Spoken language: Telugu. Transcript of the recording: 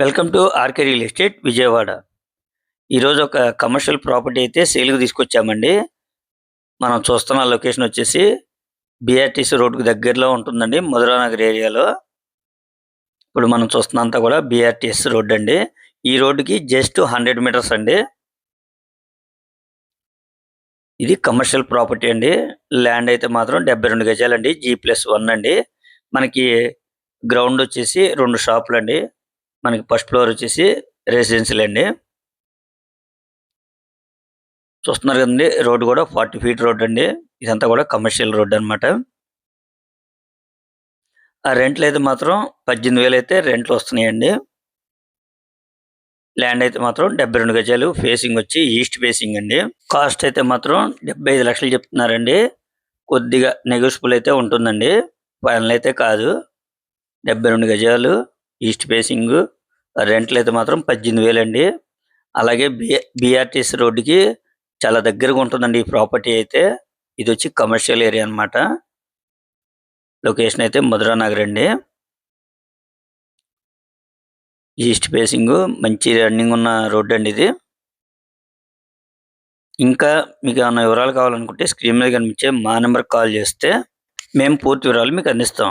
Welcome to RK real estate Vijayawada. ఈరోజు ఒక కమర్షియల్ ప్రాపర్టీ అయితే సేల్కి తీసుకొచ్చామండి. మనం చూస్తున్న లొకేషన్ వచ్చేసి బీఆర్టీసీ రోడ్కు దగ్గరలో ఉంటుందండి మధురానగర్ ఏరియాలో. ఇప్పుడు మనం చూస్తున్నంతా కూడా బీఆర్టీఎస్ రోడ్ అండి. ఈ రోడ్డుకి జస్ట్ హండ్రెడ్ మీటర్స్ అండి. ఇది కమర్షియల్ ప్రాపర్టీ అండి. ల్యాండ్ అయితే మాత్రం డెబ్బై రెండు గజాలండి జీ ప్లస్ వన్ అండి. మనకి గ్రౌండ్ వచ్చేసి రెండు షాపులు అండి మనకి ఫస్ట్ ఫ్లోర్ వచ్చేసి రెసిడెన్షియల్ అండి. చూస్తున్నారు కదండి రోడ్డు కూడా ఫార్టీ ఫీట్ రోడ్ అండి. ఇదంతా కూడా కమర్షియల్ రోడ్ అన్నమాట. ఆ రెంట్లు అయితే మాత్రం పద్దెనిమిది వేలు అయితే రెంట్లు వస్తున్నాయండి. ల్యాండ్ అయితే మాత్రం డెబ్బై రెండు గజాలు ఫేసింగ్ వచ్చి ఈస్ట్ ఫేసింగ్ అండి. కాస్ట్ అయితే మాత్రం డెబ్బై ఐదు లక్షలు చెప్తున్నారండి. కొద్దిగా నెగోషియబుల్ అయితే ఉంటుందండి. ఫైనల్ అయితే కాదు. డెబ్బై రెండు గజాలు ఈస్ట్ ఫేసింగ్ రెంట్లు అయితే మాత్రం పద్దెనిమిది వేలు అండి. అలాగే బి బిఆర్టీసీ రోడ్డుకి చాలా దగ్గరగా ఉంటుందండి ఈ ప్రాపర్టీ అయితే. ఇది వచ్చి కమర్షియల్ ఏరియా అన్నమాట. లొకేషన్ అయితే మధురా నగర్ అండి. ఈస్ట్ ఫేసింగ్ మంచి రన్నింగ్ ఉన్న రోడ్ అండి ఇది. ఇంకా మీకు ఏమైనా వివరాలు కావాలనుకుంటే స్క్రీన్ మీద కనిపించే మా నెంబర్ కాల్ చేస్తే మేము పూర్తి వివరాలు మీకు అందిస్తాం.